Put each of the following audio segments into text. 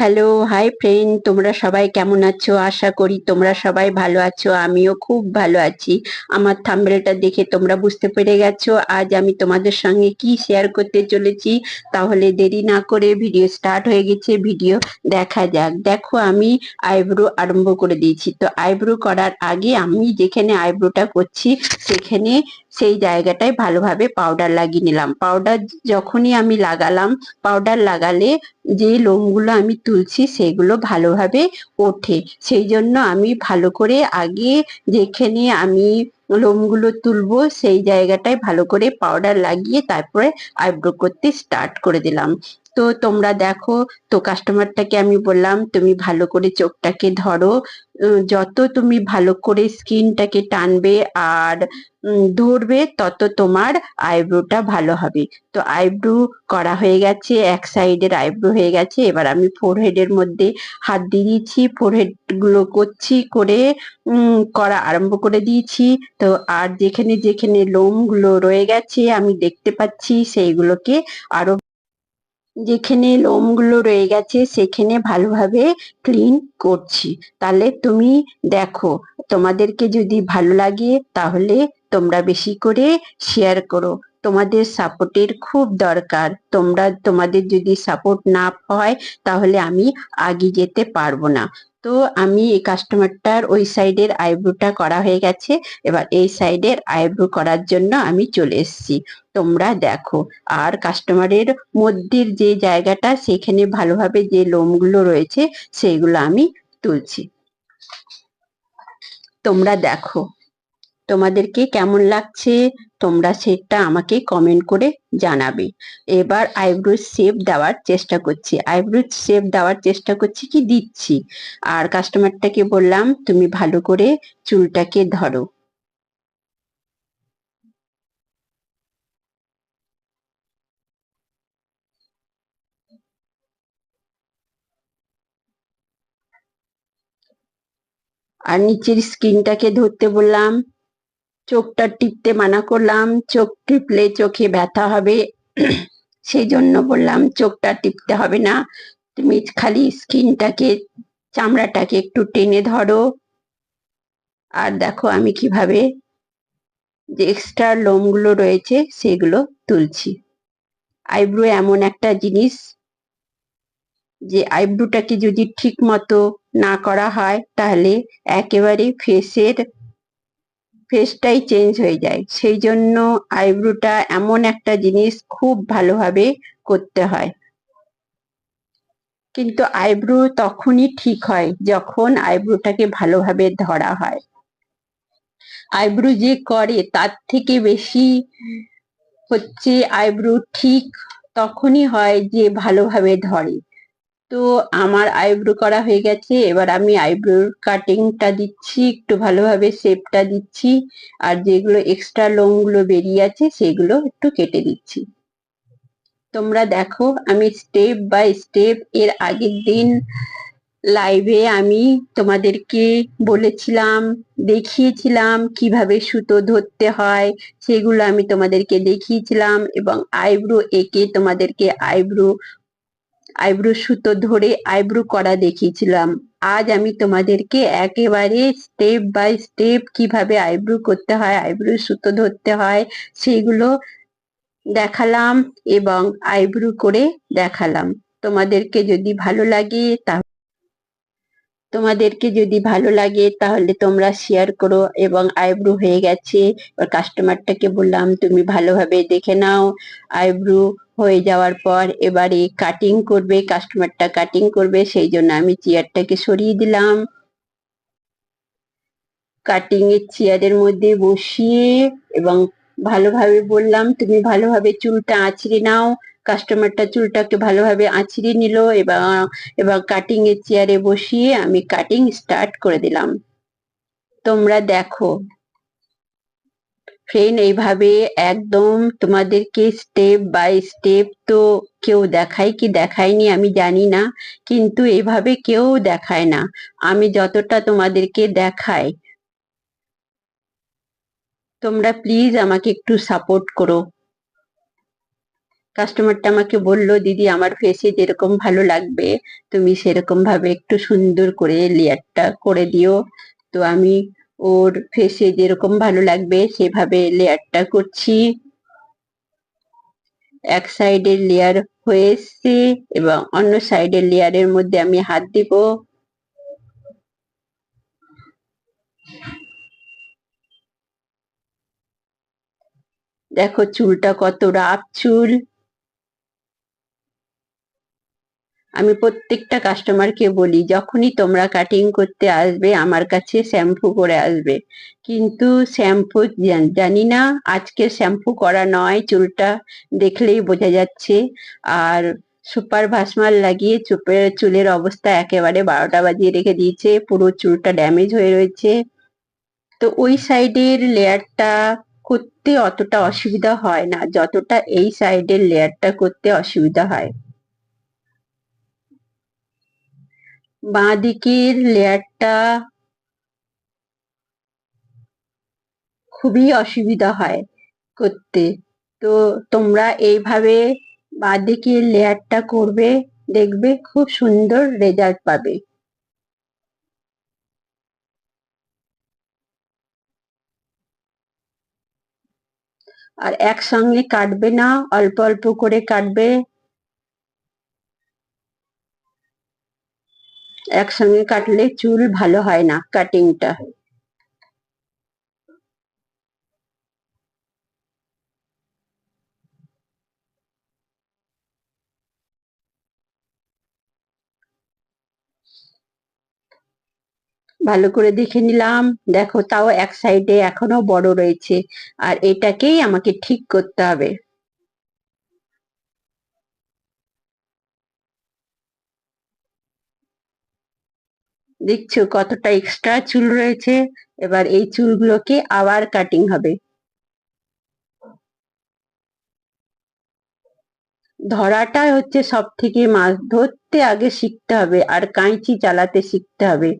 Hello hi friend তোমরা সবাই কেমন আছো? আশা করি তোমরা সবাই ভালো আছো, আমিও খুব ভালো আছি। আমার থাম্বনেলটা দেখে তোমরা বুঝতে পেরে গেছো, আজ আমি তোমাদের সঙ্গে কি শেয়ার করতে চলেছি? তাহলে দেরি না করে ভিডিও স্টার্ট হয়ে গেছে ভিডিও দেখা যাক। দেখো, আমি আইব্রো আরম্ভ করে দিয়েছি। তো আইব্রো করার আগে আমি যেখানে আইব্রোটা করছি, সেখানে সেই জায়গাটায় ভালোভাবে পাউডার লাগিয়ে নিলাম। পাউডার যখনই আমি লাগালাম পাউডার লাগালে যে লোমগুলো আমি তুলছি সেগুলো ভালোভাবে ওঠে। সেই জন্য আমি ভালো করে আগে যেখানে আমি লোমগুলো তুলবো সেই জায়গাটায় ভালো করে পাউডার লাগিয়ে তারপরে আইব্রো করতে স্টার্ট করে দিলাম। তো তোমরা দেখো, তো কাস্টমারটাকে আমি বললাম, তুমি ভালো করে চোখটাকে ধরো। যত তুমি ভালো করে স্কিনটাকে টানবে আর ধরবে, তত তোমার আইব্রোটা ভালো হবে। তো আইব্রো করা হয়ে গেছে, এক সাইডের আইব্রো হয়ে গেছে। এবার আমি ফোরহেডের মধ্যে হাত দিয়ে দিয়েছি ফোরহেডগুলো করছি করে করা আরম্ভ করে দিয়েছি। তো আর যেখানে যেখানে লোমগুলো রয়ে গেছে, আমি দেখতে পাচ্ছি সেইগুলোকে আরও যেখানে লোমগুলো রয়ে গেছে, সেখানে ভালোভাবে ক্লিন করছি। তাহলে তুমি দেখো, তোমাদেরকে যদি ভালো লাগে, তাহলে তোমরা বেশি করে শেয়ার করো। তোমাদের সাপোর্টের খুব দরকার। তোমরা, তোমাদের যদি সাপোর্ট না হয়, তাহলে আমি আগে যেতে পারব না। তো আমি এই কাস্টমারটার ওই সাইডের আইব্রোটা করা হয়ে গেছে। এবার এই সাইডের আইব্রো করার জন্য আমি চলে এসেছি। তোমরা দেখো, আর কাস্টমারের মধ্যের যে জায়গাটা, সেখানে ভালোভাবে যে লোমগুলো রয়েছে, সেইগুলো আমি তুলছি। তোমরা দেখো তোমাদেরকে কেমন লাগছে? তোমরা সেটা আমাকে কমেন্ট করে জানাবে। এবার আইব্রো শেপ দেওয়ার চেষ্টা করছি। আইব্রো শেপ দেওয়ার চেষ্টা করছি কি দিচ্ছি? আর কাস্টমারটাকে বললাম, তুমি ভালো করে চুলটাকে ধরো। আর নিচের স্কিনটাকে ধরতে বললাম চোখটা টিপতে মানা করলাম, চোখ টিপলে চোখে ব্যথা হবে। সেই জন্য বললাম, চোখটা টিপতে হবে না। তুমি খালি স্কিনটাকে, চামড়াটাকে একটু টেনে ধরো। আর দেখো আমি কীভাবে যে এক্সট্রা লোমগুলো রয়েছে, সেগুলো তুলছি। আইব্রো এমন একটা জিনিস যে আইব্রোটাকে যদি ঠিক মতো না করা হয়, তাহলে একেবারে ফেসের ফেসটাই চেঞ্জ হয়ে যায়। সেই জন্য আইব্রোটা এমন একটা জিনিস খুব ভালোভাবে করতে হয়। কিন্তু আইব্রো তখনই ঠিক হয় যখন আইব্রোটাকে ভালোভাবে ধরা হয়। আইব্রো যে করে তার থেকে বেশি হচ্ছে আইব্রো ঠিক তখনই হয় যে ভালোভাবে ধরে। তো আমার আইব্রো করা হয়ে গেছে। এবার আমি আইব্রোর কাটিংটা দিচ্ছি, একটু ভালোভাবে শেপটা দিচ্ছি। আর যেগুলো এক্সট্রা লোমগুলো বেরিয়ে আছে, সেগুলো একটু কেটে দিচ্ছি। তোমরা দেখো, আমি স্টেপ বাই স্টেপ এর আগের দিন লাইভে আমি তোমাদেরকে বলেছিলাম, দেখিয়েছিলাম কীভাবে সুতো ধরতে হয়, সেগুলো আমি তোমাদেরকে দেখিয়েছিলাম এবং আইব্রো এঁকে তোমাদেরকে আইব্রো আইব্রো সুতো ধরে আইব্রো করা দেখিয়েছিলাম। আজ আমি তোমাদেরকে একেবারে স্টেপ বাই স্টেপ কীভাবে আইব্রো করতে হয়, আইব্রো সুতো ধরতে হয় সেইগুলো দেখালাম এবং আইব্রো করে দেখালাম। তোমাদেরকে যদি ভালো লাগে তা তোমাদেরকে যদি ভালো লাগে তাহলে তোমরা শেয়ার করো এবং আইব্রো হয়ে গেছে। এবার কাস্টমারটাকে বললাম, তুমি ভালোভাবে দেখে নাও, আইব্রো হয়ে যাওয়ার পর এবারে কাটিং করবে কাস্টমারটা কাটিং করবে, সেই জন্য আমি চেয়ারটাকে সরিয়ে দিলাম। কাটিং এর চেয়ারের মধ্যে বসিয়ে এবং ভালোভাবে বললাম, তুমি ভালোভাবে চুলটা আঁচড়ে নাও। কাস্টমারটা চুলটাকে ভালোভাবে আঁচড়ে নিল এবং এবং কাটিং এর চেয়ারে বসিয়ে আমি কাটিং স্টার্ট করে দিলাম। তোমরা দেখো ফ্রেন্ড এইভাবে একদম তোমাদেরকে স্টেপ বাই স্টেপ তো কেউ দেখায় কি দেখায়নি আমি জানি না, কিন্তু এইভাবে কেউ দেখায় না। আমি যতটা তোমাদেরকে দেখাই, তোমরা প্লিজ আমাকে একটু সাপোর্ট করো। কাস্টমারটা আমাকে বলল, দিদি, আমার ফেসে যেরকম ভালো লাগবে, তুমি সেরকম ভাবে একটু সুন্দর করে লেয়ারটা করে দিও। তো আমি ওর ফেসে যেরকম ভালো লাগবে, সেভাবে লেয়ারটা করছি। এক সাইডের লেয়ার হয়ে এসছে এবং অন্য সাইডের লেয়ারের মধ্যে আমি হাত দিব। দেখো চুলটা কত রাফ চুল আমি প্রত্যেকটা কাস্টমারকে বলি, যখনই তোমরা কাটিং করতে আসবে, আমার কাছে শ্যাম্পু করে আসবে। কিন্তু শ্যাম্পু জানি না, আজকে শ্যাম্পু করা নয়, চুলটা দেখলেই বোঝা যাচ্ছে। আর সুপার ভাসমাল লাগিয়ে চুপের চুলের অবস্থা একেবারে বারোটা বাজিয়ে রেখে দিয়েছে, পুরো চুলটা ড্যামেজ হয়ে রয়েছে। তো ওই সাইডের লেয়ারটা করতে অতটা অসুবিধা হয় না, যতটা এই সাইডের লেয়ারটা করতে অসুবিধা হয়। বাঁ দিকের লেয়ারটা খুবই অসুবিধা হয় করতে। তো তোমরা এইভাবে বাঁ দিকের লেয়ারটা করবে, দেখবে খুব সুন্দর রেজাল্ট পাবে। আর একসঙ্গে কাটবে না, অল্প অল্প করে কাটবে। একসঙ্গে কাটলে চুল ভালো হয় না কাটিংটা ভালো করে দেখে নিলাম। দেখো, তাও এক সাইডে এখনও বড় রয়েছে। আর এটাকেই আমাকে ঠিক করতে হবে। দেখছ কতটা এক্সট্রা চুল রয়েছে? এবার এই চুলগুলোকে আবার কাটিং হবে। ধরাটা হচ্ছে সব থেকে মাছ, ধরতে আগে শিখতে হবে আর কাঁচি চালাতে শিখতে হবে।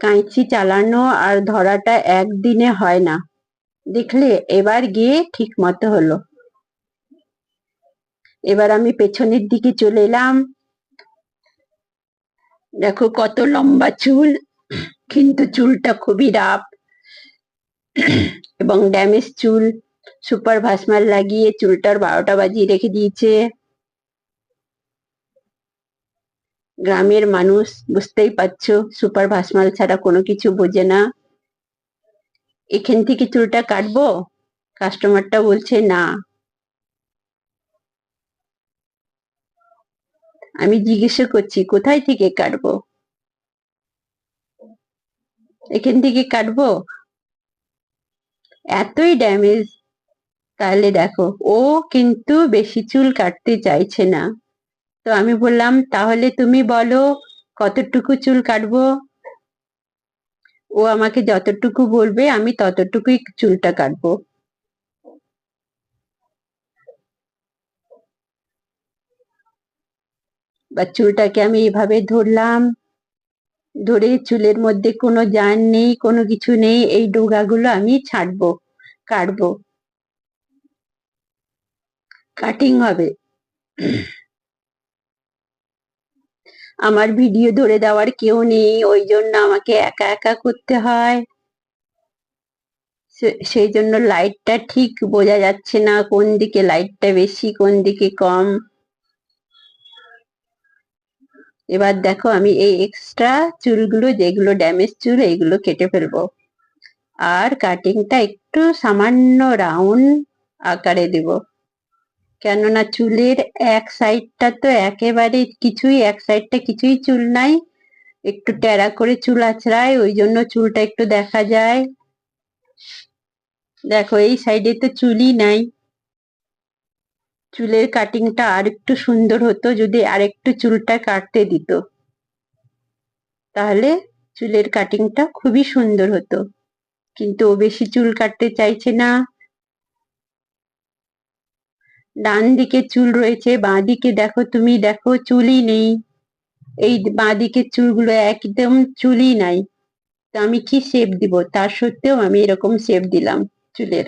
কাঁচি চালানো আর ধরাটা একদিনে হয় না। দেখলে এবার গিয়ে ঠিক মতো হলো। এবার আমি পেছনের দিকে চলে এলাম। দেখো কত লম্বা চুল, কিন্তু চুলটা খুবই রাপ এবং ড্যামেজ চুল, সুপার ভাসমাল লাগিয়ে চুলটার বারোটা বাজিয়ে রেখে দিয়েছে। গ্রামের মানুষ, বুঝতেই পারছ, সুপার ভাসমাল ছাড়া কোনো কিছু বোঝে না। এখান থেকে চুলটা কাটবো? কাস্টমারটা বলছে না। আমি জিজ্ঞাসা করছি, কোথায় থেকে কাটবো? এখান থেকে কাটবো? এতই ড্যামেজ তাহলে দেখো, ও কিন্তু বেশি চুল কাটতে চাইছে না। তো আমি বললাম, তাহলে তুমি বলো, কতটুকু চুল কাটবো? ও আমাকে যতটুকু বলবে, আমি ততটুকুই চুলটা কাটবো। বা চুলটাকে আমি এভাবে ধরলাম। ধরে চুলের মধ্যে কোনো জান নেই, কোনো কিছু নেই, এই ডোগাগুলো আমি ছাড়বো, কাটবো। কাটিং হবে। আমার ভিডিও ধরে দেওয়ার কেউ নেই, ওই জন্য আমাকে একা একা করতে হয়। সেই জন্য লাইটটা ঠিক বোঝা যাচ্ছে না কোন দিকে লাইটটা বেশি, কোন দিকে কম। এবার দেখো আমি এই এক্সট্রা চুলগুলো, যেগুলো ড্যামেজ চুল এইগুলো কেটে ফেলব। আর কাটিংটা একটু সামান্য রাউন্ড আকারে দেব। কেননা চুলের এক সাইডটা তো একেবারে কিছুই, এক সাইডটা কিছুই চুল নাই। একটু টেরা করে চুল আছড়ায়, ওই জন্য চুলটা একটু দেখা যায়। দেখো এই সাইডে তো চুলই নাই। চুলের কাটিংটা আর একটু সুন্দর হতো যদি আর একটু চুলটা কাটতে দিত। তাহলে চুলের কাটিংটা খুবই সুন্দর হতো। কিন্তু ও বেশি চুল কাটতে চাইছে না। ডান দিকে চুল রয়েছে বাঁ দিকে দেখো তুমি, দেখো চুলই নেই। এই বাঁ দিকের চুলগুলো একদম চুলই নাই। তো আমি কি শেপ দিব? তার সত্ত্বেও আমি এরকম শেপ দিলাম চুলের।